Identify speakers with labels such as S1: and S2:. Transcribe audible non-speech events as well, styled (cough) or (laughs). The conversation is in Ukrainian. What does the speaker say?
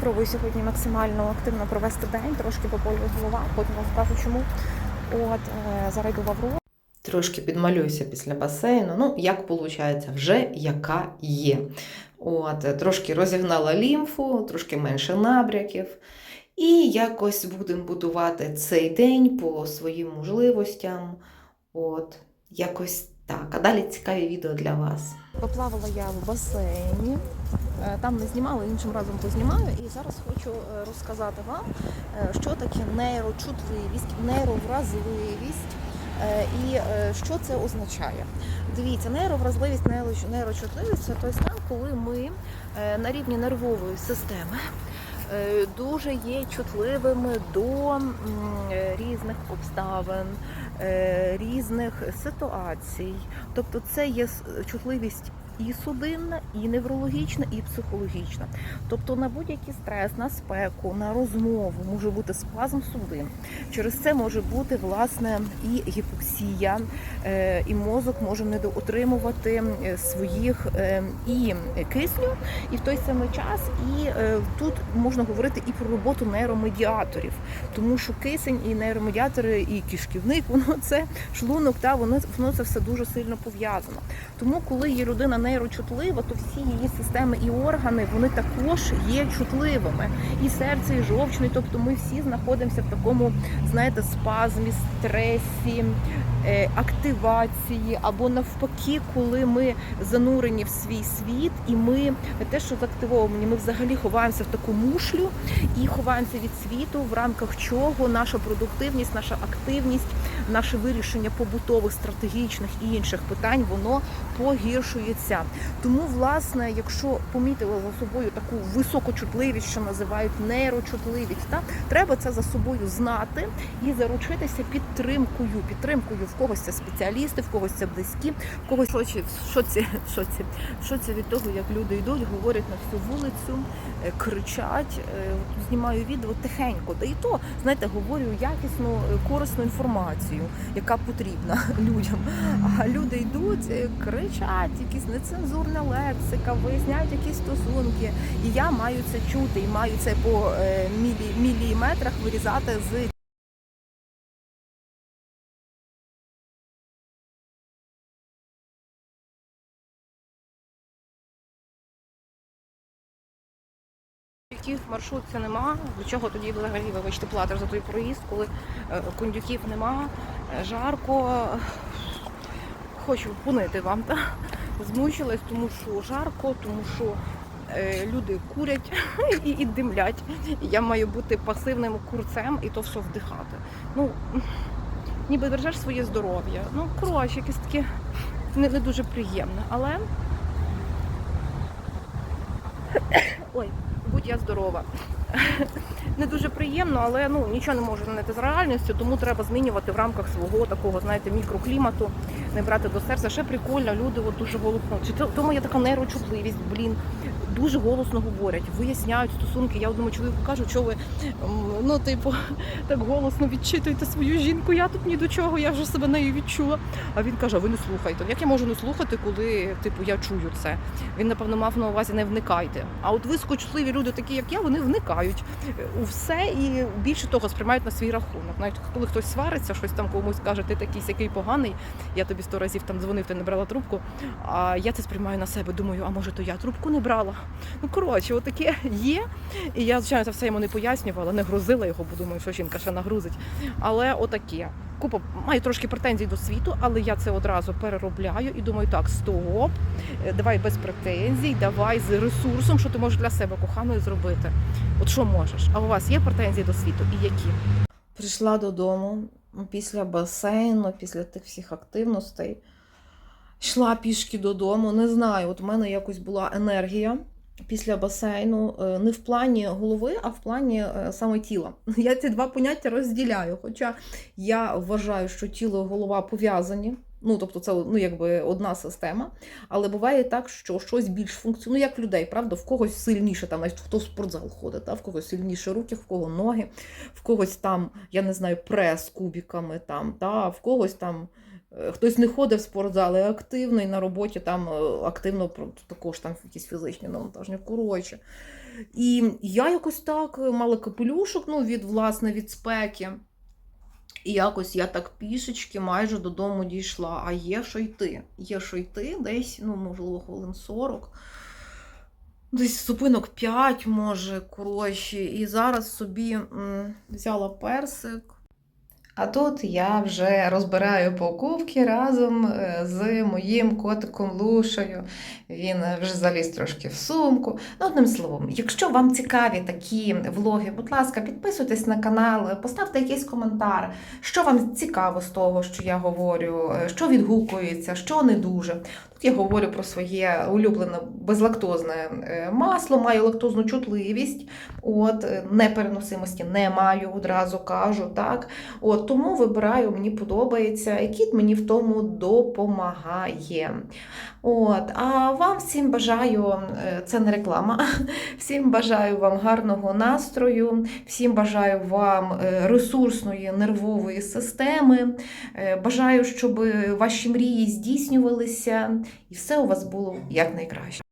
S1: Спробую сьогодні максимально активно провести день, трошки поболює голова, потім вам скажу чому. От е, зараз в Аврору.
S2: Трошки підмалююся після басейну. Ну, як виходить, вже яка є. От, трошки розігнала лімфу, трошки менше набряків. І якось будемо будувати цей день по своїм можливостям. От, якось так. А далі цікаві відео для вас.
S1: Поплавала я в басейні. Е, Там не знімала, іншим разом познімаю. І зараз хочу е, розказати вам, е, що таке нейрочутливість, нейровразливість і що це означає. Дивіться, нейровразливість, нейрочутливість це той стан, коли ми на рівні нервової системи дуже є чутливими до різних обставин, різних ситуацій. Тобто це є чутливість і судинна, і неврологічна, і психологічна. Тобто на будь-який стрес, на спеку, на розмову може бути спазм судин. Через це може бути власне і гіпоксія, е, і мозок може недоотримувати е, своїх е, і кисню, і в той самий час, і тут можна говорити і про роботу нейромедіаторів, тому що кисень і нейромедіатори, і кишківник, (laughs) воно це шлунок, та воно воно це все дуже сильно пов'язано. Тому, коли є людина нейрочутлива, то всі її системи і органи вони також є чутливими. І серце, і жовчний. Тобто ми всі знаходимося в такому, знаєте, спазмі, стресі, е, активації, або навпаки, коли ми занурені в свій світ, і ми те, що заактивовані, ми взагалі ховаємося в таку мушлю і ховаємося від світу, в рамках чого наша продуктивність, наша активність, наше вирішення побутових, стратегічних і інших питань, воно погіршується. Тому, власне, якщо помітили за собою таку високочутливість, що називають нейрочутливість, та треба це за собою знати і заручитися підтримкою. Підтримкою в когось це спеціалісти, в когось це близькі, в когось шоці, шоці, шоці, шоці від того, як люди йдуть, говорять на всю вулицю, е, кричать. Е, Знімаю відео тихенько, та і то знаєте, говорю якісну е, корисну інформацію, яка потрібна (laughs) людям. А люди йдуть, е, кричать, якісь нецензурна лексика, виясняють якісь стосунки. І я маю це чути, і маю це по е, мілі, міліметрах вирізати з Кондюків маршрутці нема. До чого тоді взагалі, вибачте, платиш за той проїзд, коли е, кондюків нема, е, жарко. Хочу понити вам, та змучилась, тому що жарко, тому що е, люди курять (laughs) і, і димлять. Я маю бути пасивним курцем і то все вдихати. Ну, ніби бережеш своє здоров'я. Ну, коротше, якесь таке не, не дуже приємне. Але. Ой, будь я здорова. (laughs) Не дуже приємно, але ну нічого не можу змінити з реальністю, тому треба змінювати в рамках свого такого, знаєте, мікроклімату, не брати до серця. Ще прикольно, люди от дуже голосно. Чи то тому є така нейрочутливість, блін, дуже голосно говорять, виясняють стосунки. Я одному чоловіку кажу, що ви ну, типу, (laughs) так голосно відчитуєте свою жінку. Я тут ні до чого, я вже себе нею відчула. А він каже: ви не слухайте. Як я можу не слухати, коли типу я чую це? Він напевно мав на увазі не вникайте. А от вискочливі люди, такі як я, вони вникають у все і більше того сприймають на свій рахунок. Навіть коли хтось свариться, щось там комусь каже, ти такий сякий поганий. Я тобі сто разів там дзвонив, ти не брала трубку. А я це сприймаю на себе. Думаю, а може то я трубку не брала. Ну коротше, отаке є. І я звичайно це все йому не пояснювала, не грузила його, бо думаю, що жінка ще нагрузить. Але отаке. Купа маю трошки претензій до світу, але я це одразу переробляю і думаю, так, стоп, е, давай без претензій, давай з ресурсом, що ти можеш для себе коханою зробити. От що можеш? А у вас є претензії до світу і які?
S2: Прийшла додому після басейну, після тих всіх активностей. Йшла пішки додому. Не знаю, от у мене якось була енергія після басейну. е, Не в плані голови, а в плані е, саме тіла. (laughs) Я ці два поняття розділяю. Хоча я вважаю, що тіло і голова пов'язані. Ну, тобто, це ну, якби одна система. Але буває так, що щось більш функціонує, як людей, правда, в когось сильніше, там, навіть хто в спортзал ходить, та, в когось сильніше руки, в кого ноги, в когось там, я не знаю, прес кубіками, там, та, в когось там Е, Хтось не ходить в спортзал і активно, і на роботі там е, активно також там якісь фізичні навантаження. Коротше. І я якось так е, мала капелюшок ну, від, власне, від спеки. І якось я так пішечки майже додому дійшла. А є що йти. Є що йти десь, ну, можливо, хвилин 40. Десь зупинок 5, може, коротше. І зараз собі м, взяла персик. А тут я вже розбираю покупки разом е, з моїм котиком Лушею. Він вже заліз трошки в сумку. Ну, одним словом, якщо вам цікаві такі влоги, будь ласка, підписуйтесь на канал, поставте якийсь коментар, що вам цікаво з того, що я говорю, е, що відгукується, що не дуже. Тут я говорю про своє улюблене безлактозне е, масло, маю лактозну чутливість, от, непереносимості не маю, одразу кажу, так. От, тому вибираю, мені подобається, і кіт мені в тому допомагає. От, а вам всім бажаю, е, це не реклама, (laughs) всім бажаю вам гарного настрою, всім бажаю вам е, ресурсної нервової системи. Е, Бажаю, щоб ваші мрії здійснювалися і все у вас було якнайкраще.